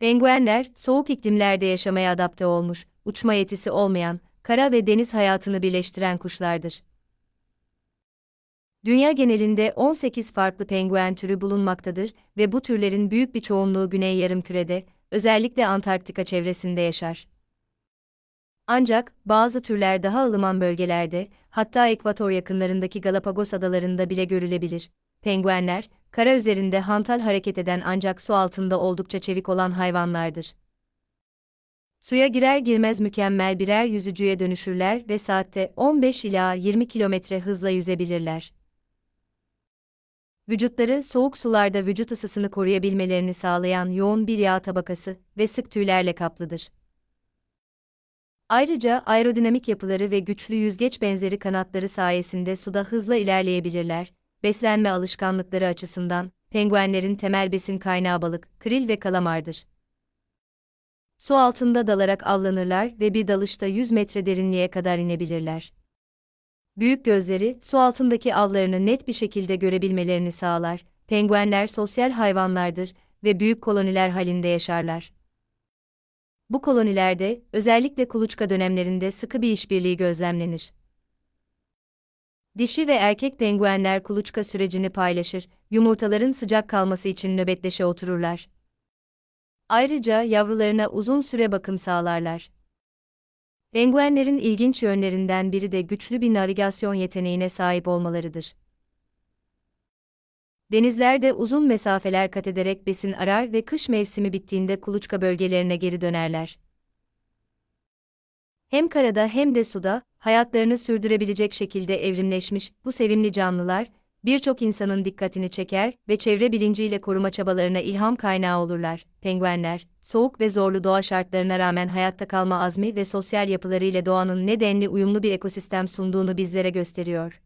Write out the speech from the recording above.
Penguenler, soğuk iklimlerde yaşamaya adapte olmuş, uçma yetisi olmayan, kara ve deniz hayatını birleştiren kuşlardır. Dünya genelinde 18 farklı penguen türü bulunmaktadır ve bu türlerin büyük bir çoğunluğu Güney Yarımküre'de, özellikle Antarktika çevresinde yaşar. Ancak bazı türler daha ılıman bölgelerde, hatta ekvator yakınlarındaki Galapagos adalarında bile görülebilir. Penguenler, kara üzerinde hantal hareket eden ancak su altında oldukça çevik olan hayvanlardır. Suya girer girmez mükemmel birer yüzücüye dönüşürler ve saatte 15 ila 20 kilometre hızla yüzebilirler. Vücutları soğuk sularda vücut ısısını koruyabilmelerini sağlayan yoğun bir yağ tabakası ve sık tüylerle kaplıdır. Ayrıca aerodinamik yapıları ve güçlü yüzgeç benzeri kanatları sayesinde suda hızla ilerleyebilirler. Beslenme alışkanlıkları açısından penguenlerin temel besin kaynağı balık, kril ve kalamardır. Su altında dalarak avlanırlar ve bir dalışta 100 metre derinliğe kadar inebilirler. Büyük gözleri, su altındaki avlarını net bir şekilde görebilmelerini sağlar. Penguenler sosyal hayvanlardır ve büyük koloniler halinde yaşarlar. Bu kolonilerde, özellikle kuluçka dönemlerinde sıkı bir işbirliği gözlemlenir. Dişi ve erkek penguenler kuluçka sürecini paylaşır, yumurtaların sıcak kalması için nöbetleşe otururlar. Ayrıca yavrularına uzun süre bakım sağlarlar. Penguenlerin ilginç yönlerinden biri de güçlü bir navigasyon yeteneğine sahip olmalarıdır. Denizlerde uzun mesafeler kat ederek besin arar ve kış mevsimi bittiğinde kuluçka bölgelerine geri dönerler. Hem karada hem de suda hayatlarını sürdürebilecek şekilde evrimleşmiş bu sevimli canlılar birçok insanın dikkatini çeker ve çevre bilinciyle koruma çabalarına ilham kaynağı olurlar. Penguenler, soğuk ve zorlu doğa şartlarına rağmen hayatta kalma azmi ve sosyal yapılarıyla doğanın ne denli uyumlu bir ekosistem sunduğunu bizlere gösteriyor.